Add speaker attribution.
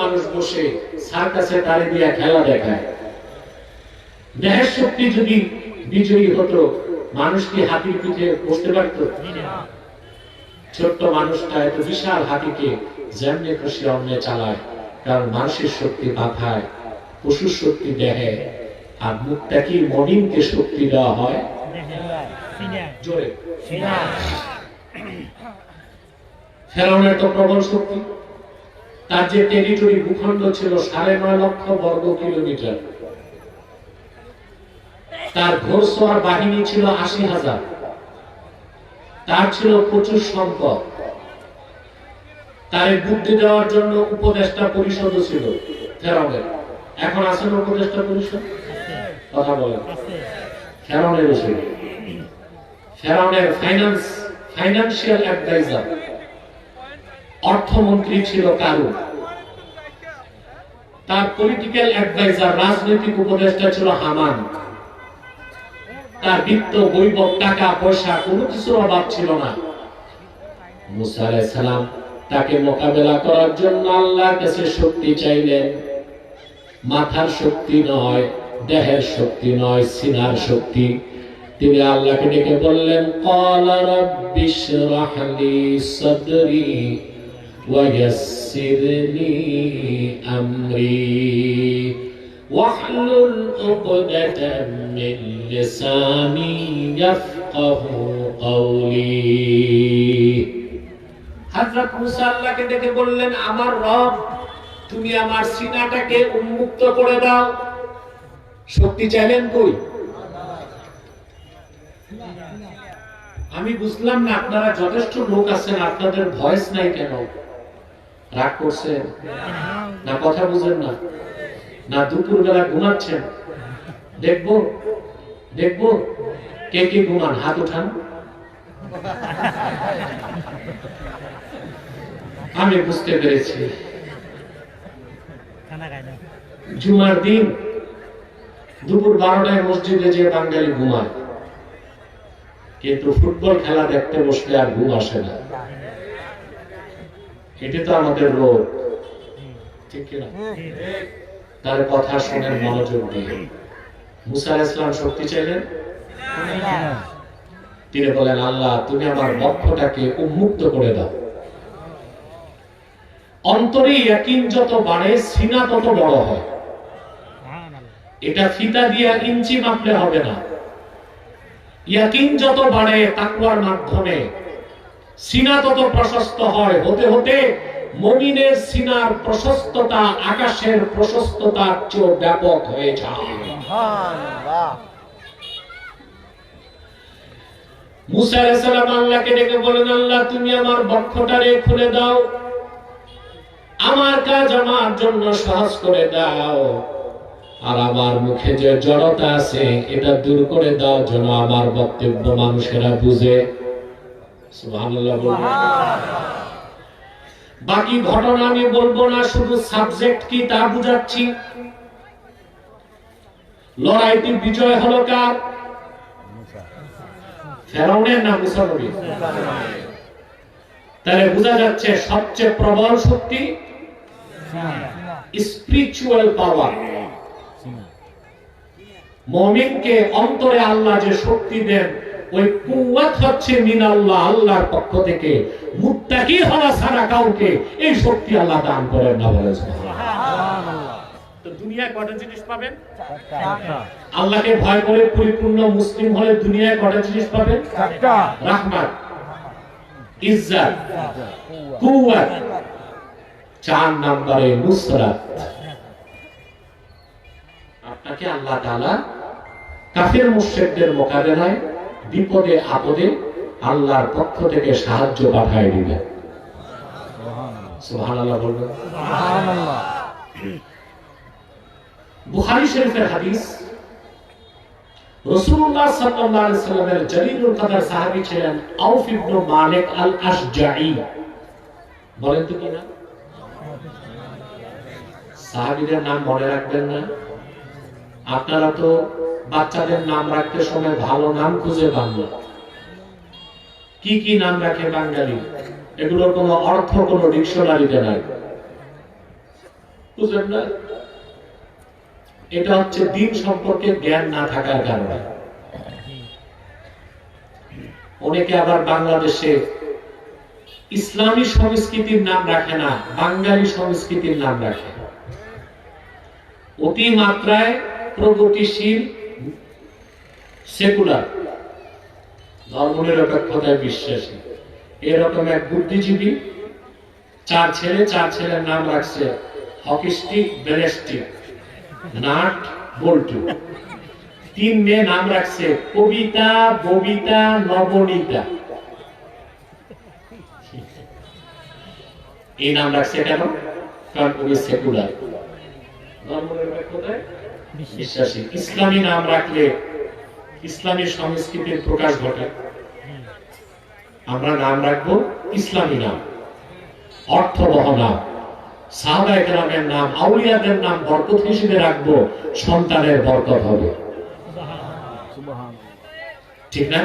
Speaker 1: মানুষ বসে সার্কাসে তারে দিয়ে খেলা দেখায়। দেহের শক্তি যদি বিজয়ী হতো মানুষ কি হাতির পিঠে বসতে পারত? ছোট্ট মানুষটা এত বিশাল হাতিকে যেমনি খুশি অন্যে চালায় কারণ মানুষের শক্তি মাথায় পশুর শক্তি দেহে। আর মুখটা কি মডিনকে শক্তি দেওয়া হয়? জোরে। ফেরাউনের তো প্রবল শক্তি। তার যে টেরিটরি ভূখণ্ড ছিল সাড়ে নয় লক্ষ বর্গ কিলোমিটার। তার ঘোরসোয়ার বাহিনী ছিল আশি হাজার। তার ছিল প্রচুর সম্পদ। তার বুদ্ধি দেওয়ার জন্য উপদেষ্টা পরিষদ ছিল ফেরাউনের এখন আছেন উপদেষ্টা পরিষদ? কথা বলেন। ফেরাউনের ছিল। ফাইন্যান্স ফাইন্যান্সিয়াল অ্যাডভাইজার অর্থমন্ত্রী ছিল কারু। তার পলিটিক্যাল অ্যাডভাইজার রাজনৈতিক উপদেষ্টা ছিল হামান। তার বিত্ত, বৈভব, টাকা, পয়সা কোনো কিছুর অভাব ছিল না। মুসা আলাইহিস সালাম তাকে মোকাবেলা করার জন্য আল্লাহর কাছে শক্তি চাইলেন। মাথার শক্তি নয়, দেহের শক্তি নয়, সিনার শক্তি। তিনি আল্লাহকে ডেকে বললেন ক্বালা রাব্বিশ সাদরি। ويسر لي أمري واحلل عقدة من لساني يفقه قولي হযরত মুসা আল্লাহকে ডেকে বললেন আমার রব তুমি আমার সিনাটাকে উন্মুক্ত করে দাও শক্তি চাইলেন কই আমি বুঝলাম না আপনারা যথেষ্ট লোক আছেন আপনাদের ভয়েস নাই কেন রাগ করছেন? না কথা বুঝেন না। না দুপুর বেলা ঘুমাচ্ছেন? দেখব দেখব কে কে ঘুমান, হাত উঠান। আমি বুঝতে পেরেছি। জুমার দিন দুপুর বারোটায় মসজিদে যে বাঙালি ঘুমায়, কিন্তু ফুটবল খেলা দেখতে বসলে আর ঘুম আসে না। এটি তো আমাদের রোগ। ঠিক কিনা? তার কথা শোনেন মনোযোগ দিয়ে। মুসা আলাইহিস সালাম শক্তি চাইলেন? তিনি বলেন আল্লাহ তুমি আমার বক্ষটাকে উন্মুক্ত করে দাও। অন্তরে ইয়াকিন যত বাড়ে সিনা তত বড় হয়। এটা ফিতা দিয়া ইঞ্চি মাপলে হবে না। ইয়াকিন যত বাড়ে তাকওয়ার মাধ্যমে সিনা তত প্রশস্ত হয়। হতে হতে মমিনের সিনার প্রশস্ততা আকাশের প্রশস্ততার চেয়েও ব্যাপক হয়ে যায়। খুলে দাও। আমার জন্য করে দাও। আর মুখে যে জড়তা আছে, এটা দূর করে দাও যেন আমার বক্তব্য মানুষেরা বুঝে। বাকি ঘটনা আমি বলব না, শুধু সাবজেক্ট কি তা বুঝাচ্ছি। লড়াইটি বিজয় হলো কার? সবচেয়ে প্রবল শক্তি স্পিরিচুয়াল পাওয়ার মমিনকে অন্তরে আল্লাহ যে শক্তি দেন ওই কুয়াত হচ্ছে মিন আল্লাহ আল্লাহর পক্ষ থেকে। মুত্তাকি হওয়া ছাড়া কাউকে এই শক্তি আল্লাহ দান করেন না বলে তো দুনিয়ায় কটা জিনিস পাবেন? আল্লাহকে ভয় করে পরিপূর্ণ মুসলিম হলে দুনিয়ায় কটা জিনিস পাবেন? রাহমাত ইজ্জত কুয়াত চার নম্বরে নুসরাত। আপনাকে আল্লাহ তাআলা কাফের মুশরিকদের মোকাবেলায় বিপদে আপদে আল্লাহর পক্ষ থেকে সাহায্য পাঠায় দিবেন সুবহানাল্লাহ বলবেন? বুখারী শরীফের হাদিস রাসূলুল্লাহ সাল্লাল্লাহু আলাইহি সাল্লামের জলিলুল কদর সাহাবী ছিলেন আউফ ইবনে মালিক আল আশজাঈ বলেন তো কি না সাহাবীদের নাম মনে রাখবেন না। আপনারা তো বাচ্চাদের নাম রাখতে সময় ভালো নাম খুঁজে পান কি কি নাম রাখে বাঙালি? এগুলোর কোনো অর্থ, কোনো ডিকশনারিতে নাই। বুঝলেন না? এটা হচ্ছে দিন সম্পর্কে জ্ঞান না থাকার কারণে। অনেকে আবার বাংলাদেশে ইসলামী সংস্কৃতির নাম রাখে না, বাঙালি সংস্কৃতির নাম রাখে। অতি মাত্রায় প্রগতিশীল সেকুলার। ধর্মনিরপেক্ষতায় বিশ্বাসী। এরকম এক বুদ্ধিজীবী, চার ছেলে, চার ছেলের নাম রাখছে তিন মেয়ে নাম রাখছে কবিতা, ববিতা, নবনীতা। এই নাম রাখছে কেন? কারণ উনি সেকুলার। বিশ্বাসী। ইসলামী নাম রাখলে ইসলামী সংস্কৃতির প্রকাশ ঘটে। আমরা নাম রাখব ইসলামী নাম, অর্থবহ নাম। সাহাবা নাম, আউলিয়াদের নাম, বরকত হিসেবে রাখব সন্তানের বরকত হবে। ঠিক না?